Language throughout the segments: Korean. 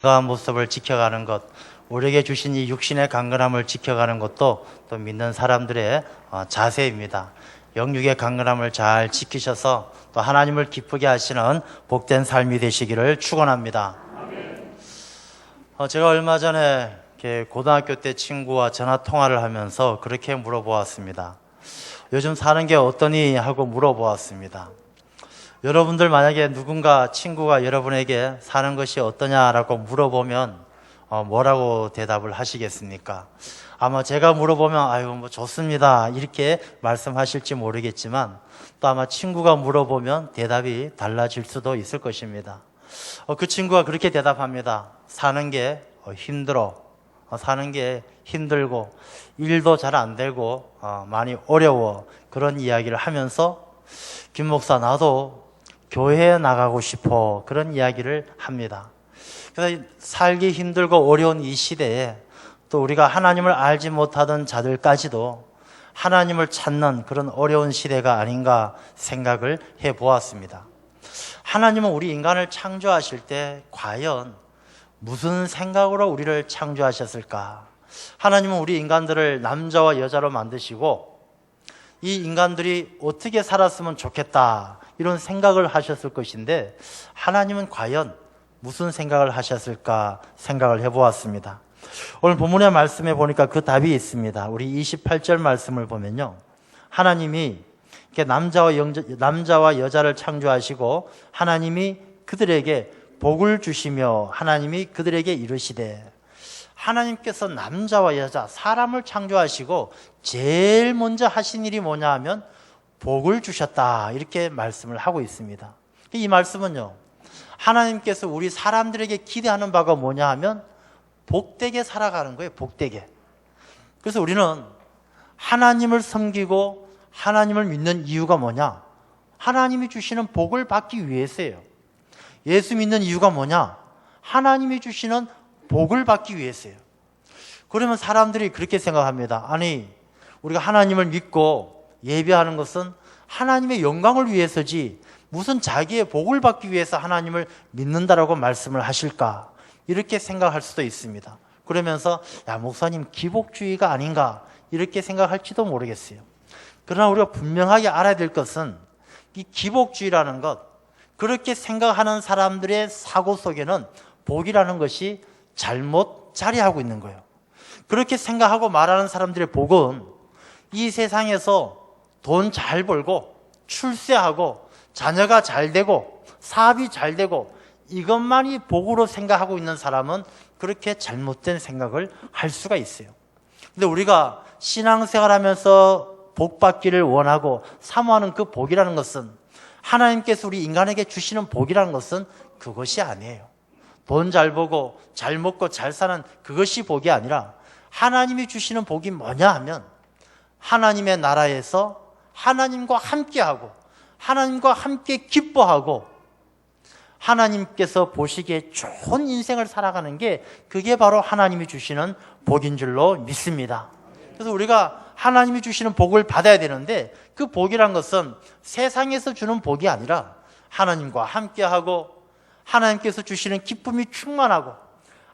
건강한 모습을 지켜가는 것, 우리에게 주신 이 육신의 강건함을 지켜가는 것도 또 믿는 사람들의 어, 자세입니다. 영육의 강건함을 잘 지키셔서 또 하나님을 기쁘게 하시는 복된 삶이 되시기를 축원합니다. 어, 제가 얼마 전에 고등학교 때 친구와 전화 통화를 하면서 그렇게 물어보았습니다. 요즘 사는 게 어떠니 하고 물어보았습니다. 여러분들 만약에 누군가 친구가 여러분에게 사는 것이 어떠냐라고 물어보면 어, 뭐라고 대답을 하시겠습니까? 아마 제가 물어보면 아유 뭐 좋습니다 이렇게 말씀하실지 모르겠지만 또 아마 친구가 물어보면 대답이 달라질 수도 있을 것입니다. 어, 그 친구가 그렇게 대답합니다. 사는 게 어, 힘들어. 어, 사는 게 힘들고 일도 잘 안 되고 어, 많이 어려워 그런 이야기를 하면서 김 목사 나도 교회에 나가고 싶어 그런 이야기를 합니다. 그래서 살기 힘들고 어려운 이 시대에 또 우리가 하나님을 알지 못하던 자들까지도 하나님을 찾는 그런 어려운 시대가 아닌가 생각을 해 보았습니다. 하나님은 우리 인간을 창조하실 때 과연 무슨 생각으로 우리를 창조하셨을까? 하나님은 우리 인간들을 남자와 여자로 만드시고 이 인간들이 어떻게 살았으면 좋겠다 이런 생각을 하셨을 것인데 하나님은 과연 무슨 생각을 하셨을까 생각을 해보았습니다. 오늘 본문의 말씀에 보니까 그 답이 있습니다. 우리 28절 말씀을 보면요. 하나님이 남자와, 영자, 남자와 여자를 창조하시고 하나님이 그들에게 복을 주시며 하나님이 그들에게 이르시되 하나님께서 남자와 여자, 사람을 창조하시고 제일 먼저 하신 일이 뭐냐 하면 복을 주셨다. 이렇게 말씀을 하고 있습니다. 이 말씀은요. 하나님께서 우리 사람들에게 기대하는 바가 뭐냐 하면 복되게 살아가는 거예요. 복되게. 그래서 우리는 하나님을 섬기고 하나님을 믿는 이유가 뭐냐? 하나님이 주시는 복을 받기 위해서예요. 예수 믿는 이유가 뭐냐? 하나님이 주시는 복을 받기 위해서예요. 그러면 사람들이 그렇게 생각합니다. 아니, 우리가 하나님을 믿고 예배하는 것은 하나님의 영광을 위해서지 무슨 자기의 복을 받기 위해서 하나님을 믿는다라고 말씀을 하실까? 이렇게 생각할 수도 있습니다. 그러면서 야 목사님 기복주의가 아닌가 이렇게 생각할지도 모르겠어요. 그러나 우리가 분명하게 알아야 될 것은 이 기복주의라는 것 그렇게 생각하는 사람들의 사고 속에는 복이라는 것이 잘못 자리하고 있는 거예요. 그렇게 생각하고 말하는 사람들의 복은 이 세상에서 돈 잘 벌고 출세하고 자녀가 잘 되고 사업이 잘 되고 이것만이 복으로 생각하고 있는 사람은 그렇게 잘못된 생각을 할 수가 있어요. 근데 우리가 신앙생활 하면서 복 받기를 원하고 사모하는 그 복이라는 것은 하나님께서 우리 인간에게 주시는 복이라는 것은 그것이 아니에요. 돈잘 벌고 잘 먹고 잘 사는 그것이 복이 아니라 하나님이 주시는 복이 뭐냐 하면 하나님의 나라에서 하나님과 함께하고 하나님과 함께 기뻐하고 하나님께서 보시기에 좋은 인생을 살아가는 게 그게 바로 하나님이 주시는 복인 줄로 믿습니다. 그래서 우리가 하나님이 주시는 복을 받아야 되는데 그 복이란 것은 세상에서 주는 복이 아니라 하나님과 함께하고 하나님께서 주시는 기쁨이 충만하고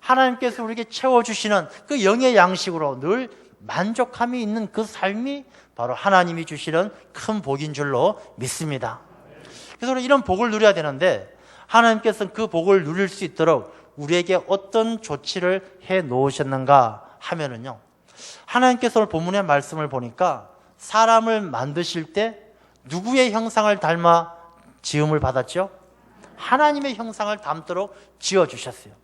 하나님께서 우리에게 채워주시는 그 영의 양식으로 늘 만족함이 있는 그 삶이 바로 하나님이 주시는 큰 복인 줄로 믿습니다. 그래서 이런 복을 누려야 되는데 하나님께서는 그 복을 누릴 수 있도록 우리에게 어떤 조치를 해 놓으셨는가 하면은요. 하나님께서 오늘 본문의 말씀을 보니까 사람을 만드실 때 누구의 형상을 닮아 지음을 받았죠? 하나님의 형상을 담도록 지어 주셨어요.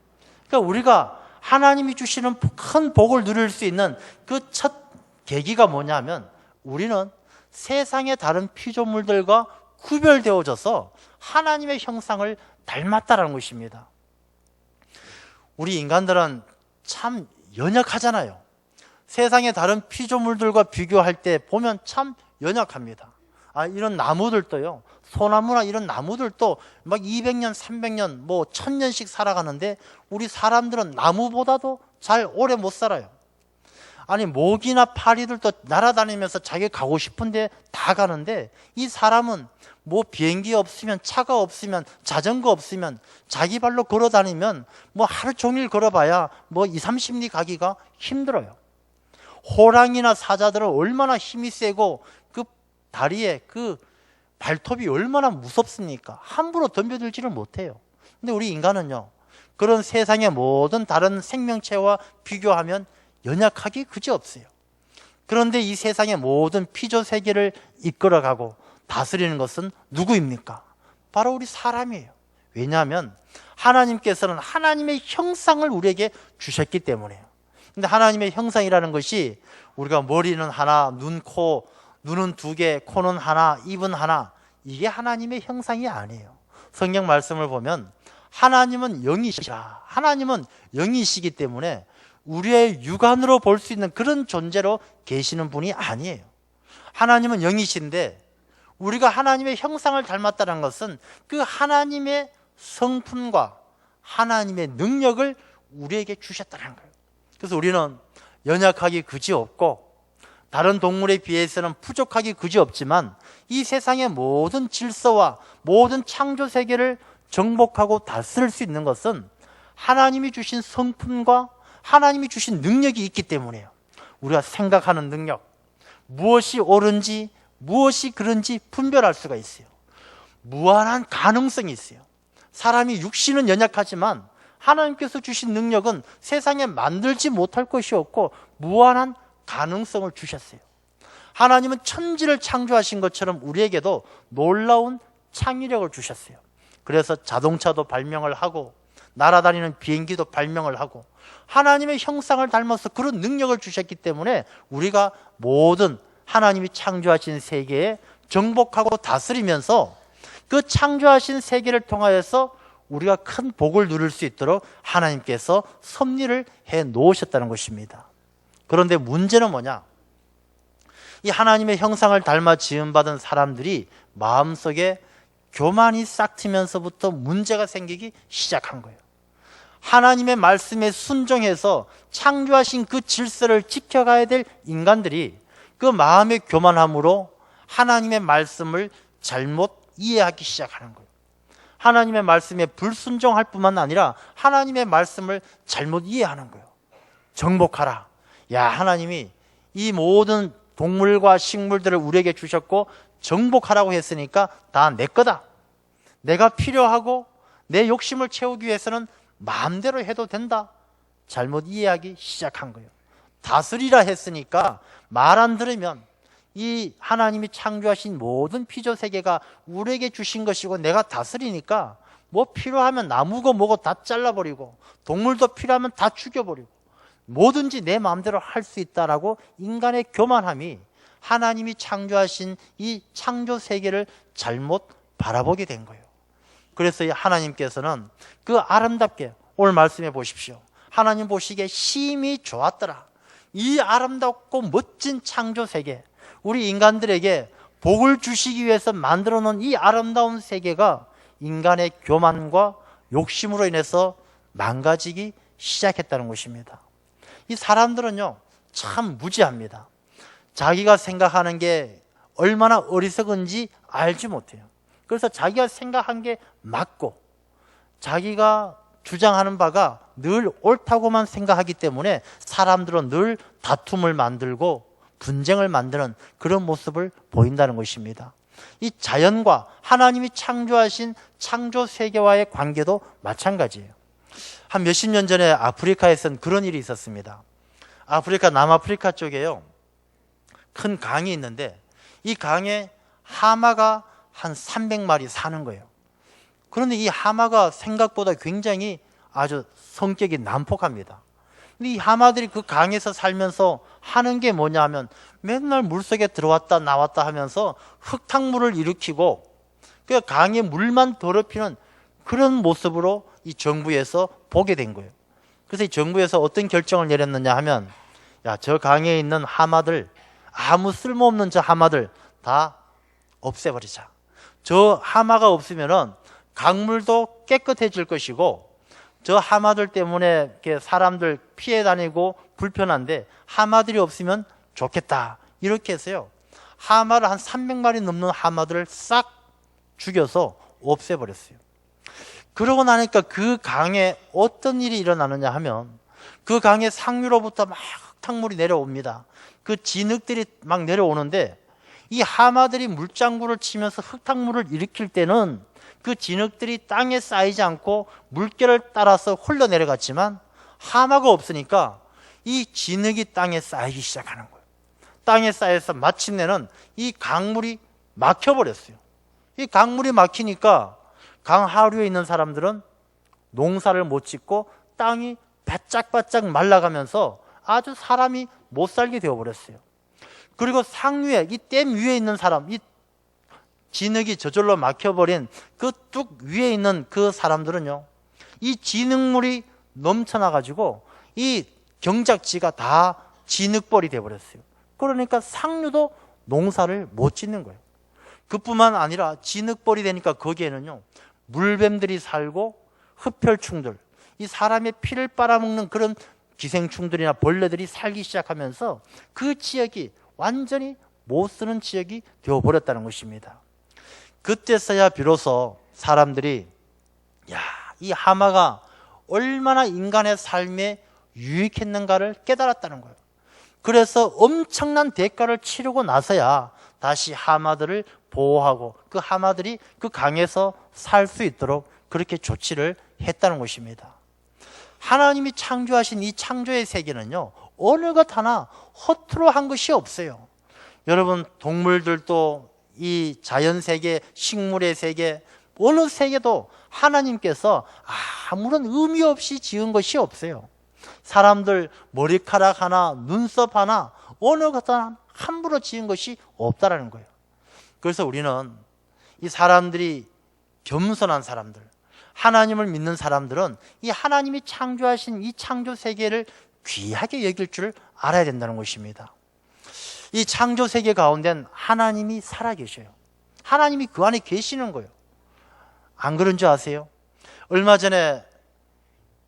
그러니까 우리가 하나님이 주시는 큰 복을 누릴 수 있는 그 첫 계기가 뭐냐면 우리는 세상의 다른 피조물들과 구별되어져서 하나님의 형상을 닮았다라는 것입니다. 우리 인간들은 참 연약하잖아요. 세상의 다른 피조물들과 비교할 때 보면 참 연약합니다. 아, 이런 나무들도요. 소나무나 이런 나무들도 막 200년, 300년, 뭐 1000년씩 살아가는데 우리 사람들은 나무보다도 잘 오래 못 살아요. 아니 모기나 파리들도 날아다니면서 자기 가고 싶은데 다 가는데 이 사람은 뭐 비행기 없으면 차가 없으면 자전거 없으면 자기 발로 걸어 다니면 뭐 하루 종일 걸어봐야 뭐 2, 30리 가기가 힘들어요. 호랑이나 사자들은 얼마나 힘이 세고 그 다리에 그 발톱이 얼마나 무섭습니까? 함부로 덤벼들지를 못해요. 근데 우리 인간은요. 그런 세상의 모든 다른 생명체와 비교하면 연약하기 그지없어요. 그런데 이 세상의 모든 피조 세계를 이끌어가고 다스리는 것은 누구입니까? 바로 우리 사람이에요. 왜냐하면 하나님께서는 하나님의 형상을 우리에게 주셨기 때문에요. 근데 하나님의 형상이라는 것이 우리가 머리는 하나, 눈, 코, 눈은 두 개, 코는 하나, 입은 하나. 이게 하나님의 형상이 아니에요. 성경 말씀을 보면 하나님은 영이시라. 하나님은 영이시기 때문에 우리의 육안으로 볼 수 있는 그런 존재로 계시는 분이 아니에요. 하나님은 영이신데 우리가 하나님의 형상을 닮았다는 것은 그 하나님의 성품과 하나님의 능력을 우리에게 주셨다는 거예요. 그래서 우리는 연약하기 그지없고 다른 동물에 비해서는 부족하기 그지없지만 이 세상의 모든 질서와 모든 창조 세계를 정복하고 다스릴 수 있는 것은 하나님이 주신 성품과 하나님이 주신 능력이 있기 때문에요. 우리가 생각하는 능력, 무엇이 옳은지 무엇이 그런지 분별할 수가 있어요. 무한한 가능성이 있어요. 사람이 육신은 연약하지만 하나님께서 주신 능력은 세상에 만들지 못할 것이 없고 무한한 가능성을 주셨어요. 하나님은 천지를 창조하신 것처럼 우리에게도 놀라운 창의력을 주셨어요. 그래서 자동차도 발명을 하고 날아다니는 비행기도 발명을 하고 하나님의 형상을 닮아서 그런 능력을 주셨기 때문에 우리가 모든 하나님이 창조하신 세계에 정복하고 다스리면서 그 창조하신 세계를 통하여서 우리가 큰 복을 누릴 수 있도록 하나님께서 섭리를 해 놓으셨다는 것입니다. 그런데 문제는 뭐냐? 이 하나님의 형상을 닮아 지음받은 사람들이 마음속에 교만이 싹 트면서부터 문제가 생기기 시작한 거예요. 하나님의 말씀에 순종해서 창조하신 그 질서를 지켜가야 될 인간들이 그 마음의 교만함으로 하나님의 말씀을 잘못 이해하기 시작하는 거예요. 하나님의 말씀에 불순종할 뿐만 아니라 하나님의 말씀을 잘못 이해하는 거예요. 정복하라. 야, 하나님이 이 모든 동물과 식물들을 우리에게 주셨고 정복하라고 했으니까 다 내 거다. 내가 필요하고 내 욕심을 채우기 위해서는 마음대로 해도 된다. 잘못 이해하기 시작한 거예요. 다스리라 했으니까 말 안 들으면 이 하나님이 창조하신 모든 피조 세계가 우리에게 주신 것이고 내가 다스리니까 뭐 필요하면 나무고 뭐고 다 잘라버리고 동물도 필요하면 다 죽여버리고 뭐든지 내 마음대로 할 수 있다라고 인간의 교만함이 하나님이 창조하신 이 창조 세계를 잘못 바라보게 된 거예요. 그래서 하나님께서는 그 아름답게 오늘 말씀해 보십시오. 하나님 보시기에 심히 좋았더라. 이 아름답고 멋진 창조 세계, 우리 인간들에게 복을 주시기 위해서 만들어 놓은 이 아름다운 세계가 인간의 교만과 욕심으로 인해서 망가지기 시작했다는 것입니다. 이 사람들은요, 참 무지합니다. 자기가 생각하는 게 얼마나 어리석은지 알지 못해요. 그래서 자기가 생각한 게 맞고, 자기가 주장하는 바가 늘 옳다고만 생각하기 때문에 사람들은 늘 다툼을 만들고 분쟁을 만드는 그런 모습을 보인다는 것입니다. 이 자연과 하나님이 창조하신 창조 세계와의 관계도 마찬가지예요. 한 몇십 년 전에 아프리카에선 그런 일이 있었습니다. 아프리카 남아프리카 쪽에요. 큰 강이 있는데 이 강에 하마가 한 300마리 사는 거예요. 그런데 이 하마가 생각보다 굉장히 아주 성격이 난폭합니다. 근데 이 하마들이 그 강에서 살면서 하는 게 뭐냐 하면 맨날 물속에 들어왔다 나왔다 하면서 흙탕물을 일으키고 그 강에 물만 더럽히는 그런 모습으로 이 정부에서 보게 된 거예요. 그래서 이 정부에서 어떤 결정을 내렸느냐 하면 야, 저 강에 있는 하마들 아무 쓸모없는 저 하마들 다 없애버리자. 저 하마가 없으면은 강물도 깨끗해질 것이고 저 하마들 때문에 이렇게 사람들 피해 다니고 불편한데 하마들이 없으면 좋겠다. 이렇게 해서요. 하마를 한 300마리 넘는 하마들을 싹 죽여서 없애버렸어요. 그러고 나니까 그 강에 어떤 일이 일어나느냐 하면 그 강의 상류로부터 막 흙탕물이 내려옵니다. 그 진흙들이 막 내려오는데 이 하마들이 물장구를 치면서 흙탕물을 일으킬 때는 그 진흙들이 땅에 쌓이지 않고 물결을 따라서 흘러내려갔지만 하마가 없으니까 이 진흙이 땅에 쌓이기 시작하는 거예요. 땅에 쌓여서 마침내는 이 강물이 막혀버렸어요. 이 강물이 막히니까 강 하류에 있는 사람들은 농사를 못 짓고 땅이 바짝바짝 말라가면서 아주 사람이 못 살게 되어버렸어요. 그리고 상류에 이 댐 위에 있는 사람, 이 진흙이 저절로 막혀버린 그 뚝 위에 있는 그 사람들은요, 이 진흙물이 넘쳐나가지고 이 경작지가 다 진흙벌이 되어버렸어요. 그러니까 상류도 농사를 못 짓는 거예요. 그뿐만 아니라 진흙벌이 되니까 거기에는요, 물뱀들이 살고 흡혈충들, 이 사람의 피를 빨아먹는 그런 기생충들이나 벌레들이 살기 시작하면서 그 지역이 완전히 못 쓰는 지역이 되어버렸다는 것입니다. 그때서야 비로소 사람들이 야, 이 하마가 얼마나 인간의 삶에 유익했는가를 깨달았다는 거예요. 그래서 엄청난 대가를 치르고 나서야 다시 하마들을 보호하고 그 하마들이 그 강에서 살 수 있도록 그렇게 조치를 했다는 것입니다. 하나님이 창조하신 이 창조의 세계는요, 어느 것 하나 허투루 한 것이 없어요. 여러분, 동물들도 이 자연 세계, 식물의 세계, 어느 세계도 하나님께서 아무런 의미 없이 지은 것이 없어요. 사람들 머리카락 하나, 눈썹 하나, 어느 것 하나 함부로 지은 것이 없다라는 거예요. 그래서 우리는 이 사람들이 겸손한 사람들, 하나님을 믿는 사람들은 이 하나님이 창조하신 이 창조 세계를 귀하게 여길 줄 알아야 된다는 것입니다. 이 창조 세계 가운데는 하나님이 살아 계셔요. 하나님이 그 안에 계시는 거예요. 안 그런 줄 아세요? 얼마 전에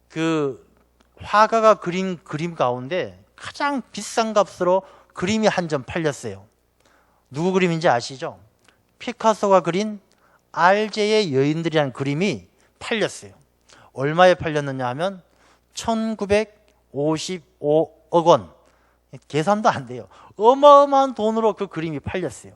그 화가가 그린 그림 가운데 가장 비싼 값으로 그림이 한 점 팔렸어요. 누구 그림인지 아시죠? 피카소가 그린 알제의 여인들이라는 그림이 팔렸어요. 얼마에 팔렸느냐 하면 1955억 원. 계산도 안 돼요. 어마어마한 돈으로 그 그림이 팔렸어요.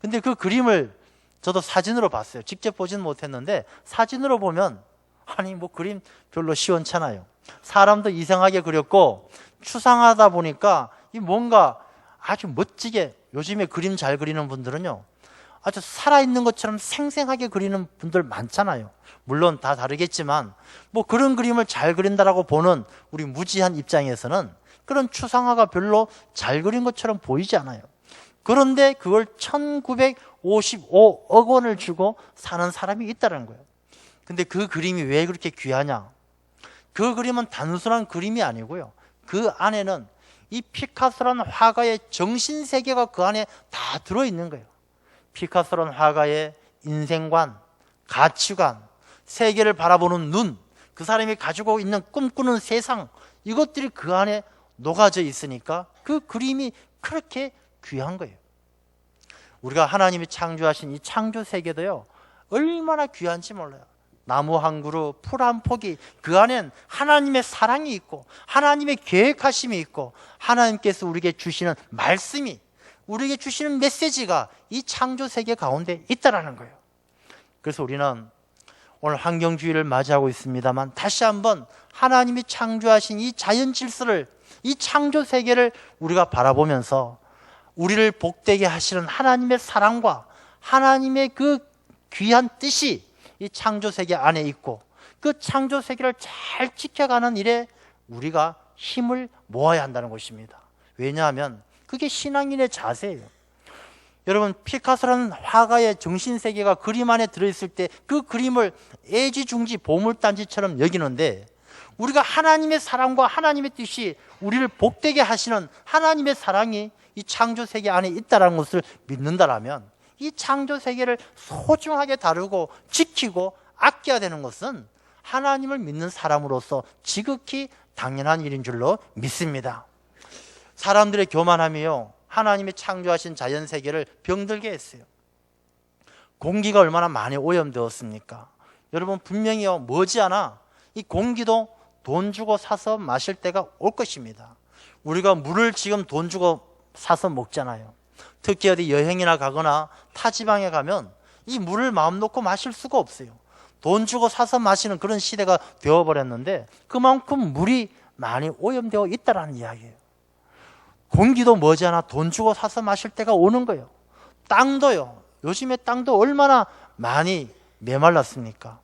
근데 그 그림을 저도 사진으로 봤어요. 직접 보진 못했는데 사진으로 보면 아니 뭐 그림 별로 시원찮아요. 사람도 이상하게 그렸고 추상하다 보니까 이 뭔가 아주 멋지게 요즘에 그림 잘 그리는 분들은요. 아주 살아있는 것처럼 생생하게 그리는 분들 많잖아요. 물론 다 다르겠지만 뭐 그런 그림을 잘 그린다라고 보는 우리 무지한 입장에서는 그런 추상화가 별로 잘 그린 것처럼 보이지 않아요. 그런데 그걸 1955억 원을 주고 사는 사람이 있다는 거예요. 근데 그 그림이 왜 그렇게 귀하냐? 그 그림은 단순한 그림이 아니고요. 그 안에는 이 피카소라는 화가의 정신 세계가 그 안에 다 들어 있는 거예요. 피카소라는 화가의 인생관, 가치관, 세계를 바라보는 눈, 그 사람이 가지고 있는 꿈꾸는 세상, 이것들이 그 안에 녹아져 있으니까 그 그림이 그렇게 귀한 거예요. 우리가 하나님이 창조하신 이 창조 세계도요, 얼마나 귀한지 몰라요. 나무 한 그루, 풀 한 포기, 그 안엔 하나님의 사랑이 있고, 하나님의 계획하심이 있고, 하나님께서 우리에게 주시는 말씀이, 우리에게 주시는 메시지가 이 창조 세계 가운데 있다라는 거예요. 그래서 우리는 오늘 환경주의를 맞이하고 있습니다만 다시 한번 하나님이 창조하신 이 자연 질서를 이 창조 세계를 우리가 바라보면서 우리를 복되게 하시는 하나님의 사랑과 하나님의 그 귀한 뜻이 이 창조 세계 안에 있고 그 창조 세계를 잘 지켜가는 일에 우리가 힘을 모아야 한다는 것입니다. 왜냐하면 그게 신앙인의 자세예요. 여러분 피카소라는 화가의 정신 세계가 그림 안에 들어 있을 때 그 그림을 애지중지 보물단지처럼 여기는데 우리가 하나님의 사랑과 하나님의 뜻이 우리를 복되게 하시는 하나님의 사랑이 이 창조 세계 안에 있다는 것을 믿는다라면 이 창조 세계를 소중하게 다루고 지키고 아껴야 되는 것은 하나님을 믿는 사람으로서 지극히 당연한 일인 줄로 믿습니다. 사람들의 교만함이요. 하나님이 창조하신 자연 세계를 병들게 했어요. 공기가 얼마나 많이 오염되었습니까? 여러분 분명히요. 머지않아 이 공기도 돈 주고 사서 마실 때가 올 것입니다. 우리가 물을 지금 돈 주고 사서 먹잖아요. 특히 어디 여행이나 가거나 타 지방에 가면 이 물을 마음 놓고 마실 수가 없어요. 돈 주고 사서 마시는 그런 시대가 되어버렸는데 그만큼 물이 많이 오염되어 있다라는 이야기예요. 공기도 머지않아 돈 주고 사서 마실 때가 오는 거예요. 땅도요. 요즘에 땅도 얼마나 많이 메말랐습니까?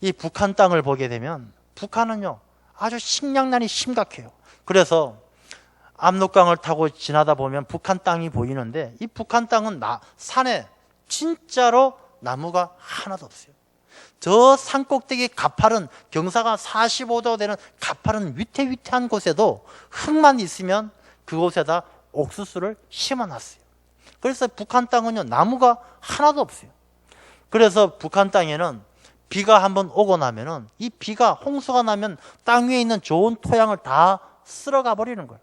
이 북한 땅을 보게 되면 북한은요 아주 식량난이 심각해요. 그래서 압록강을 타고 지나다 보면 북한 땅이 보이는데 이 북한 땅은 나, 산에 진짜로 나무가 하나도 없어요. 저 산꼭대기 가파른 경사가 45도 되는 가파른 위태위태한 곳에도 흙만 있으면 그곳에다 옥수수를 심어놨어요. 그래서 북한 땅은요 나무가 하나도 없어요. 그래서 북한 땅에는 비가 한번 오고 나면은 이 비가 홍수가 나면 땅 위에 있는 좋은 토양을 다 쓸어가 버리는 거예요.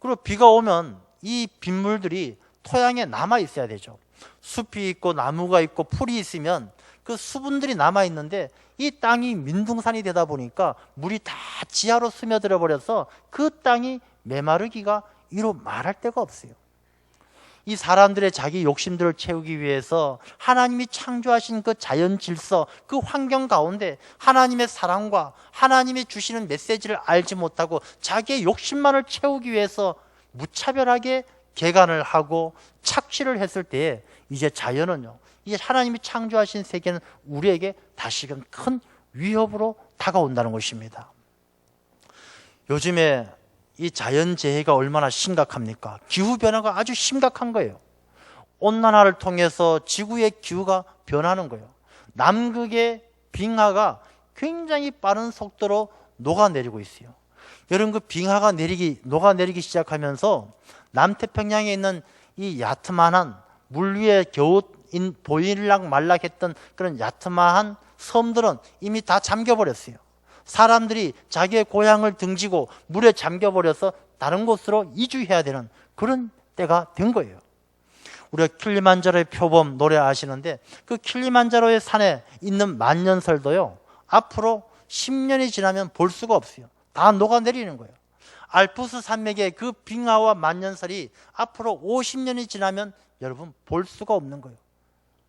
그리고 비가 오면 이 빗물들이 토양에 남아 있어야 되죠. 숲이 있고 나무가 있고 풀이 있으면 그 수분들이 남아 있는데 이 땅이 민둥산이 되다 보니까 물이 다 지하로 스며들어 버려서 그 땅이 메마르기가 이로 말할 데가 없어요. 이 사람들의 자기 욕심들을 채우기 위해서 하나님이 창조하신 그 자연 질서, 그 환경 가운데 하나님의 사랑과 하나님이 주시는 메시지를 알지 못하고 자기의 욕심만을 채우기 위해서 무차별하게 개간을 하고 착취를 했을 때에 이제 자연은요, 이제 하나님이 창조하신 세계는 우리에게 다시금 큰 위협으로 다가온다는 것입니다. 요즘에 이 자연재해가 얼마나 심각합니까? 기후변화가 아주 심각한 거예요. 온난화를 통해서 지구의 기후가 변하는 거예요. 남극의 빙하가 굉장히 빠른 속도로 녹아내리고 있어요. 여러분 그 빙하가 내리기 녹아내리기 시작하면서 남태평양에 있는 이 야트만한 물 위에 겨우 인 보일락 말락했던 그런 야트만한 섬들은 이미 다 잠겨버렸어요. 사람들이 자기의 고향을 등지고 물에 잠겨버려서 다른 곳으로 이주해야 되는 그런 때가 된 거예요. 우리가 킬리만자로의 표범 노래 아시는데 그 킬리만자로의 산에 있는 만년설도요. 앞으로 10년이 지나면 볼 수가 없어요. 다 녹아내리는 거예요. 알프스 산맥의 그 빙하와 만년설이 앞으로 50년이 지나면 여러분 볼 수가 없는 거예요.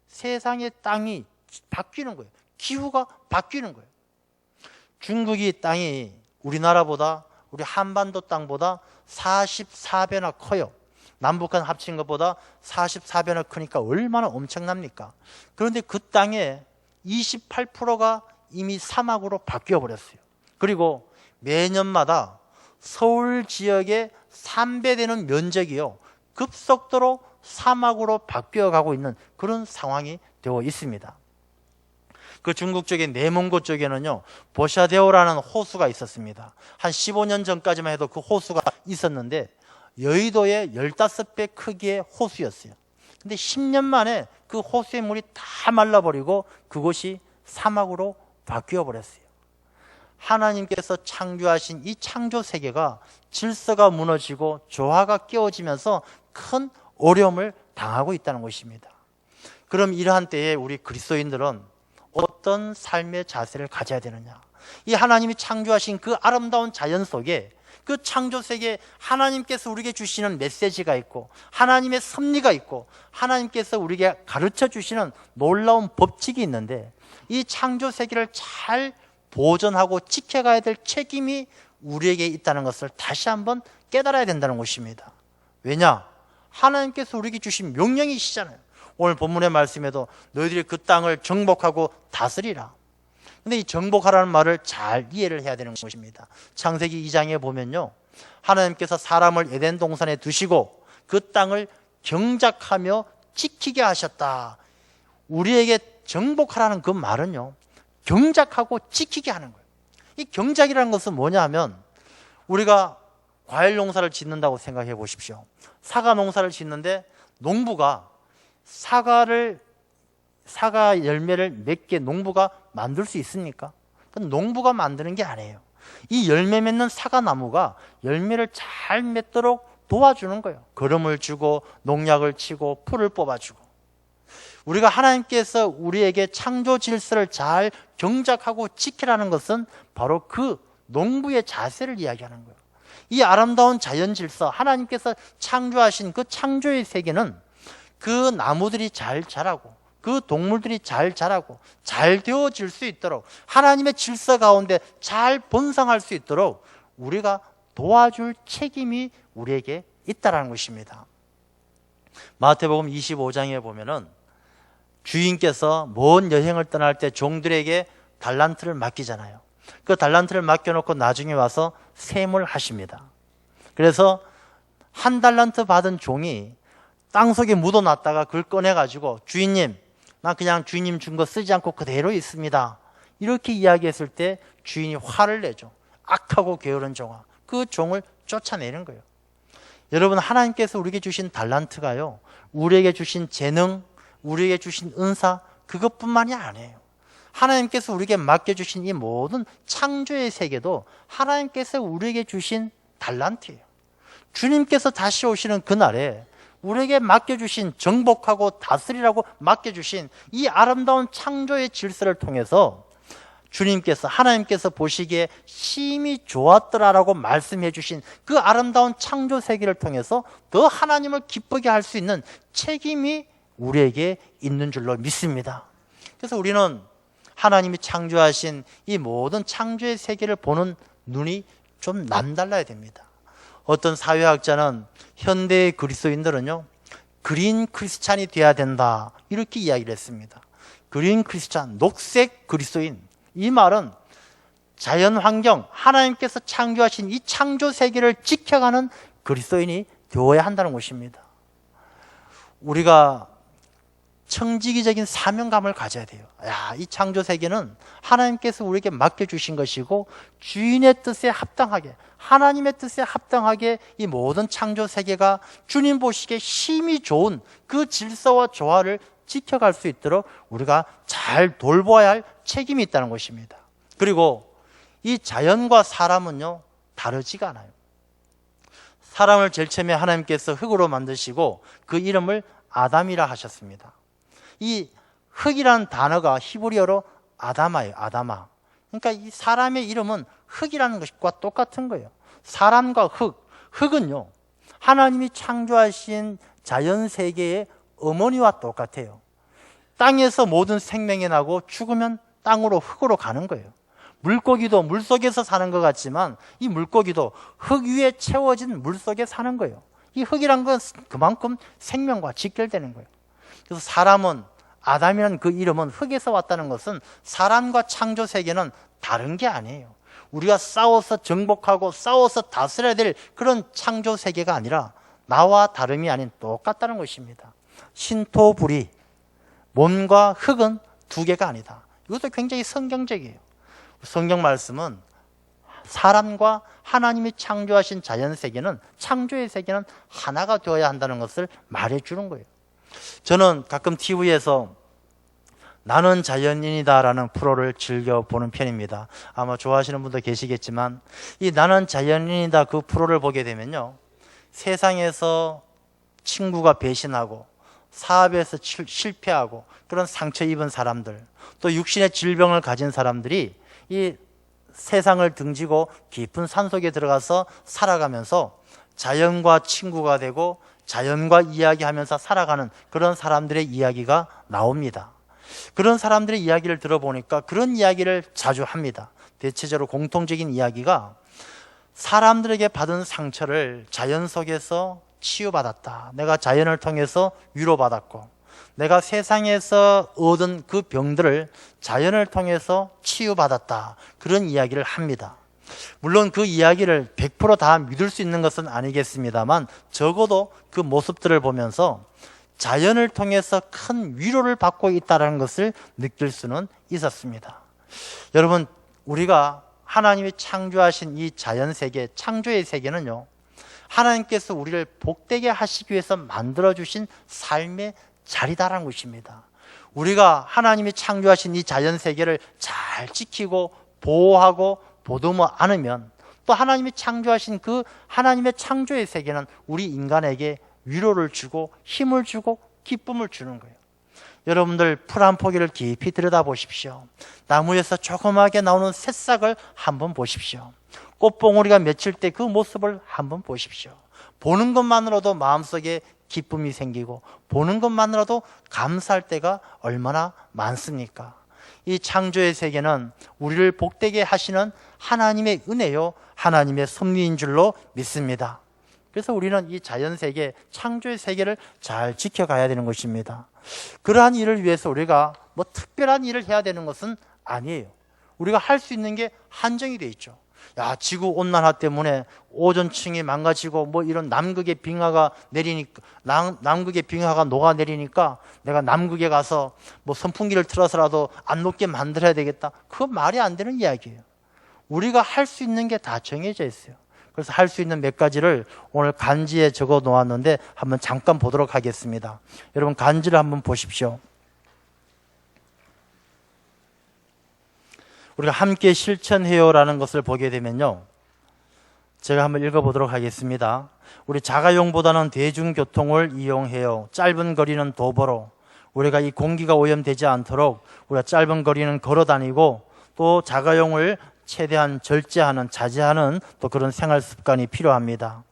세상의 땅이 바뀌는 거예요. 기후가 바뀌는 거예요. 중국이 땅이 우리나라보다 우리 한반도 땅보다 44배나 커요. 남북한 합친 것보다 44배나 크니까 얼마나 엄청납니까? 그런데 그 땅에 28%가 이미 사막으로 바뀌어 버렸어요. 그리고 매년마다 서울 지역의 3배 되는 면적이요. 급속도로 사막으로 바뀌어 가고 있는 그런 상황이 되어 있습니다. 그 중국 쪽의 내몽고 쪽에는요, 보샤데오라는 호수가 있었습니다. 한 15년 전까지만 해도 그 호수가 있었는데, 여의도의 15배 크기의 호수였어요. 근데 10년 만에 그 호수의 물이 다 말라버리고 그곳이 사막으로 바뀌어 버렸어요. 하나님께서 창조하신 이 창조 세계가 질서가 무너지고 조화가 깨어지면서 큰 어려움을 당하고 있다는 것입니다. 그럼 이러한 때에 우리 그리스도인들은 어떤 삶의 자세를 가져야 되느냐? 이 하나님이 창조하신 그 아름다운 자연 속에 그 창조 세계에 하나님께서 우리에게 주시는 메시지가 있고 하나님의 섭리가 있고 하나님께서 우리에게 가르쳐 주시는 놀라운 법칙이 있는데 이 창조 세계를 잘 보존하고 지켜가야 될 책임이 우리에게 있다는 것을 다시 한번 깨달아야 된다는 것입니다. 왜냐? 하나님께서 우리에게 주신 명령이시잖아요. 오늘 본문의 말씀에도 너희들이 그 땅을 정복하고 다스리라. 근데 이 정복하라는 말을 잘 이해를 해야 되는 것입니다. 창세기 2장에 보면요. 하나님께서 사람을 에덴 동산에 두시고 그 땅을 경작하며 지키게 하셨다. 우리에게 정복하라는 그 말은요. 경작하고 지키게 하는 거예요. 이 경작이라는 것은 뭐냐 하면 우리가 과일 농사를 짓는다고 생각해 보십시오. 사과 농사를 짓는데 농부가 사과를 사과 열매를 몇 개 농부가 만들 수 있습니까? 농부가 만드는 게 아니에요. 이 열매 맺는 사과나무가 열매를 잘 맺도록 도와주는 거예요. 거름을 주고 농약을 치고 풀을 뽑아주고. 우리가 하나님께서 우리에게 창조 질서를 잘 경작하고 지키라는 것은 바로 그 농부의 자세를 이야기하는 거예요. 이 아름다운 자연 질서, 하나님께서 창조하신 그 창조의 세계는 그 나무들이 잘 자라고 그 동물들이 잘 자라고 잘 되어질 수 있도록 하나님의 질서 가운데 잘 번성할 수 있도록 우리가 도와줄 책임이 우리에게 있다라는 것입니다. 마태복음 25장에 보면은 주인께서 먼 여행을 떠날 때 종들에게 달란트를 맡기잖아요. 그 달란트를 맡겨놓고 나중에 와서 셈을 하십니다. 그래서 한 달란트 받은 종이 땅 속에 묻어놨다가 그걸 꺼내가지고 주인님, 나 그냥 주인님 준 거 쓰지 않고 그대로 있습니다. 이렇게 이야기했을 때 주인이 화를 내죠. 악하고 게으른 종아. 그 종을 쫓아내는 거예요. 여러분, 하나님께서 우리에게 주신 달란트가요, 우리에게 주신 재능, 우리에게 주신 은사, 그것뿐만이 아니에요. 하나님께서 우리에게 맡겨주신 이 모든 창조의 세계도 하나님께서 우리에게 주신 달란트예요. 주님께서 다시 오시는 그날에 우리에게 맡겨주신 정복하고 다스리라고 맡겨주신 이 아름다운 창조의 질서를 통해서 주님께서 하나님께서 보시기에 심히 좋았더라라고 말씀해 주신 그 아름다운 창조 세계를 통해서 더 하나님을 기쁘게 할 수 있는 책임이 우리에게 있는 줄로 믿습니다. 그래서 우리는 하나님이 창조하신 이 모든 창조의 세계를 보는 눈이 좀 남달라야 됩니다. 어떤 사회학자는 현대의 그리스도인들은요, 그린 크리스찬이 돼야 된다. 이렇게 이야기를 했습니다. 그린 크리스찬, 녹색 그리스도인. 이 말은 자연 환경, 하나님께서 창조하신 이 창조 세계를 지켜가는 그리스도인이 되어야 한다는 것입니다. 우리가 청지기적인 사명감을 가져야 돼요. 야, 이 창조 세계는 하나님께서 우리에게 맡겨 주신 것이고 주인의 뜻에 합당하게 하나님의 뜻에 합당하게 이 모든 창조 세계가 주님 보시기에 힘이 좋은 그 질서와 조화를 지켜갈 수 있도록 우리가 잘 돌보아야 할 책임이 있다는 것입니다. 그리고 이 자연과 사람은요 다르지가 않아요. 사람을 제일 처음에 하나님께서 흙으로 만드시고 그 이름을 아담이라 하셨습니다. 이 흙이라는 단어가 히브리어로 아다마예요. 아다마. 그러니까 이 사람의 이름은 흙이라는 것과 똑같은 거예요. 사람과 흙. 흙은요. 하나님이 창조하신 자연 세계의 어머니와 똑같아요. 땅에서 모든 생명이 나고 죽으면 땅으로 흙으로 가는 거예요. 물고기도 물 속에서 사는 것 같지만 이 물고기도 흙 위에 채워진 물 속에 사는 거예요. 이 흙이란 건 그만큼 생명과 직결되는 거예요. 그래서 사람은 아담이라는 그 이름은 흙에서 왔다는 것은 사람과 창조 세계는 다른 게 아니에요. 우리가 싸워서 정복하고 싸워서 다스려야 될 그런 창조 세계가 아니라 나와 다름이 아닌 똑같다는 것입니다. 신토불이 몸과 흙은 두 개가 아니다. 이것도 굉장히 성경적이에요. 성경 말씀은 사람과 하나님이 창조하신 자연 세계는 창조의 세계는 하나가 되어야 한다는 것을 말해 주는 거예요. 저는 가끔 TV에서 나는 자연인이다라는 프로를 즐겨 보는 편입니다. 아마 좋아하시는 분도 계시겠지만 이 나는 자연인이다 그 프로를 보게 되면요. 세상에서 친구가 배신하고 사업에서 실- 실패하고 그런 상처 입은 사람들 또 육신의 질병을 가진 사람들이 이 세상을 등지고 깊은 산 속에 들어가서 살아가면서 자연과 친구가 되고 자연과 이야기하면서 살아가는 그런 사람들의 이야기가 나옵니다. 그런 사람들의 이야기를 들어보니까 그런 이야기를 자주 합니다. 대체적으로 공통적인 이야기가 사람들에게 받은 상처를 자연 속에서 치유받았다. 내가 자연을 통해서 위로받았고, 내가 세상에서 얻은 그 병들을 자연을 통해서 치유받았다. 그런 이야기를 합니다. 물론 그 이야기를 100%다 믿을 수 있는 것은 아니겠습니다만 적어도 그 모습들을 보면서 자연을 통해서 큰 위로를 받고 있다는 것을 느낄 수는 있었습니다. 여러분, 우리가 하나님이 창조하신 이 자연 세계, 창조의 세계는요, 하나님께서 우리를 복되게 하시기 위해서 만들어주신 삶의 자리다라는 것입니다. 우리가 하나님이 창조하신 이 자연 세계를 잘 지키고 보호하고 보듬어 안으면 또 하나님이 창조하신 그 하나님의 창조의 세계는 우리 인간에게 위로를 주고 힘을 주고 기쁨을 주는 거예요. 여러분들 풀 한 포기를 깊이 들여다 보십시오. 나무에서 조그맣게 나오는 새싹을 한번 보십시오. 꽃봉오리가 맺힐 때 그 모습을 한번 보십시오. 보는 것만으로도 마음속에 기쁨이 생기고 보는 것만으로도 감사할 때가 얼마나 많습니까? 이 창조의 세계는 우리를 복되게 하시는 하나님의 은혜요, 하나님의 섭리인 줄로 믿습니다. 그래서 우리는 이 자연 세계, 창조의 세계를 잘 지켜가야 되는 것입니다. 그러한 일을 위해서 우리가 뭐 특별한 일을 해야 되는 것은 아니에요. 우리가 할 수 있는 게 한정이 돼 있죠. 야, 지구 온난화 때문에 오존층이 망가지고 뭐 이런 남극의 빙하가 내리니까 남, 남극의 빙하가 녹아 내리니까 내가 남극에 가서 뭐 선풍기를 틀어서라도 안 녹게 만들어야 되겠다. 그건 말이 안 되는 이야기예요. 우리가 할 수 있는 게 다 정해져 있어요. 그래서 할 수 있는 몇 가지를 오늘 간지에 적어 놓았는데 한번 잠깐 보도록 하겠습니다. 여러분 간지를 한번 보십시오. 우리가 함께 실천해요라는 것을 보게 되면요. 제가 한번 읽어보도록 하겠습니다. 우리 자가용보다는 대중교통을 이용해요. 짧은 거리는 도보로. 우리가 이 공기가 오염되지 않도록 우리가 짧은 거리는 걸어 다니고 또 자가용을 최대한 절제하는, 자제하는 또 그런 생활 습관이 필요합니다.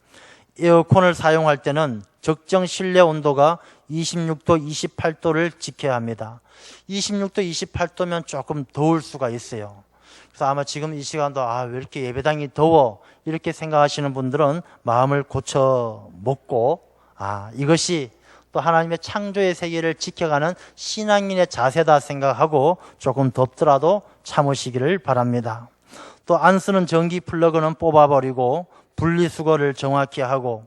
에어컨을 사용할 때는 적정 실내 온도가 26도, 28도를 지켜야 합니다. 26도, 28도면 조금 더울 수가 있어요. 그래서 아마 지금 이 시간도 아, 왜 이렇게 예배당이 더워? 이렇게 생각하시는 분들은 마음을 고쳐 먹고 아, 이것이 또 하나님의 창조의 세계를 지켜가는 신앙인의 자세다 생각하고 조금 덥더라도 참으시기를 바랍니다. 또 안 쓰는 전기 플러그는 뽑아버리고 분리수거를 정확히 하고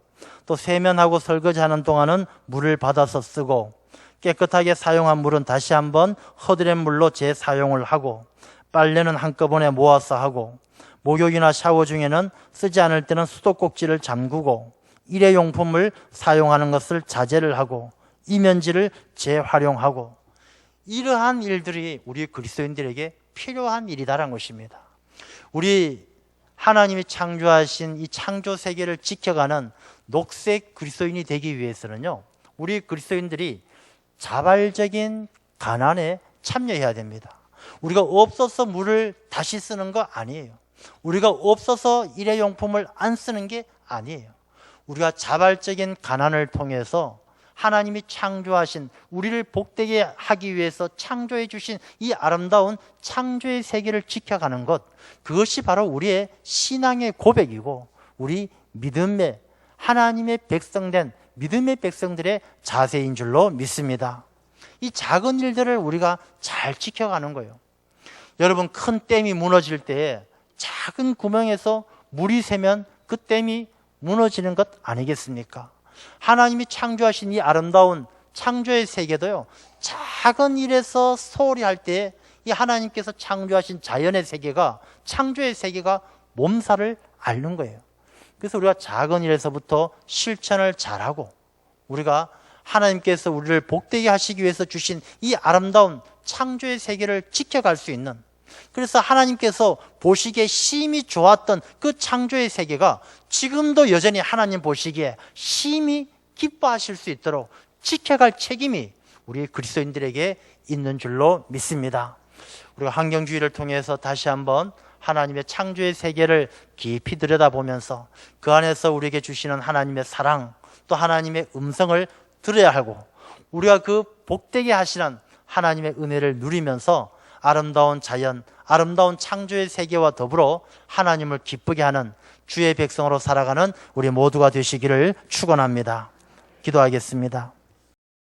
또 세면하고 설거지하는 동안은 물을 받아서 쓰고 깨끗하게 사용한 물은 다시 한번 허드렛 물로 재사용을 하고 빨래는 한꺼번에 모아서 하고 목욕이나 샤워 중에는 쓰지 않을 때는 수도꼭지를 잠그고 일회용품을 사용하는 것을 자제를 하고 이면지를 재활용하고 이러한 일들이 우리 그리스도인들에게 필요한 일이다라는 것입니다. 우리 하나님이 창조하신 이 창조 세계를 지켜가는 녹색 그리스도인이 되기 위해서는요. 우리 그리스도인들이 자발적인 가난에 참여해야 됩니다. 우리가 없어서 물을 다시 쓰는 거 아니에요. 우리가 없어서 일회용품을 안 쓰는 게 아니에요. 우리가 자발적인 가난을 통해서 하나님이 창조하신 우리를 복되게 하기 위해서 창조해 주신 이 아름다운 창조의 세계를 지켜가는 것 그것이 바로 우리의 신앙의 고백이고 우리 믿음의 하나님의 백성된 믿음의 백성들의 자세인 줄로 믿습니다. 이 작은 일들을 우리가 잘 지켜가는 거예요. 여러분 큰 댐이 무너질 때 작은 구멍에서 물이 새면 그 댐이 무너지는 것 아니겠습니까? 하나님이 창조하신 이 아름다운 창조의 세계도요. 작은 일에서 소홀히 할 때 이 하나님께서 창조하신 자연의 세계가 창조의 세계가 몸살을 앓는 거예요. 그래서 우리가 작은 일에서부터 실천을 잘하고 우리가 하나님께서 우리를 복되게 하시기 위해서 주신 이 아름다운 창조의 세계를 지켜갈 수 있는 그래서 하나님께서 보시기에 심히 좋았던 그 창조의 세계가 지금도 여전히 하나님 보시기에 심히 기뻐하실 수 있도록 지켜갈 책임이 우리 그리스도인들에게 있는 줄로 믿습니다. 우리가 환경주의를 통해서 다시 한번 하나님의 창조의 세계를 깊이 들여다보면서 그 안에서 우리에게 주시는 하나님의 사랑 또 하나님의 음성을 들어야 하고 우리가 그 복되게 하시는 하나님의 은혜를 누리면서 아름다운 자연, 아름다운 창조의 세계와 더불어 하나님을 기쁘게 하는 주의 백성으로 살아가는 우리 모두가 되시기를 축원합니다. 기도하겠습니다.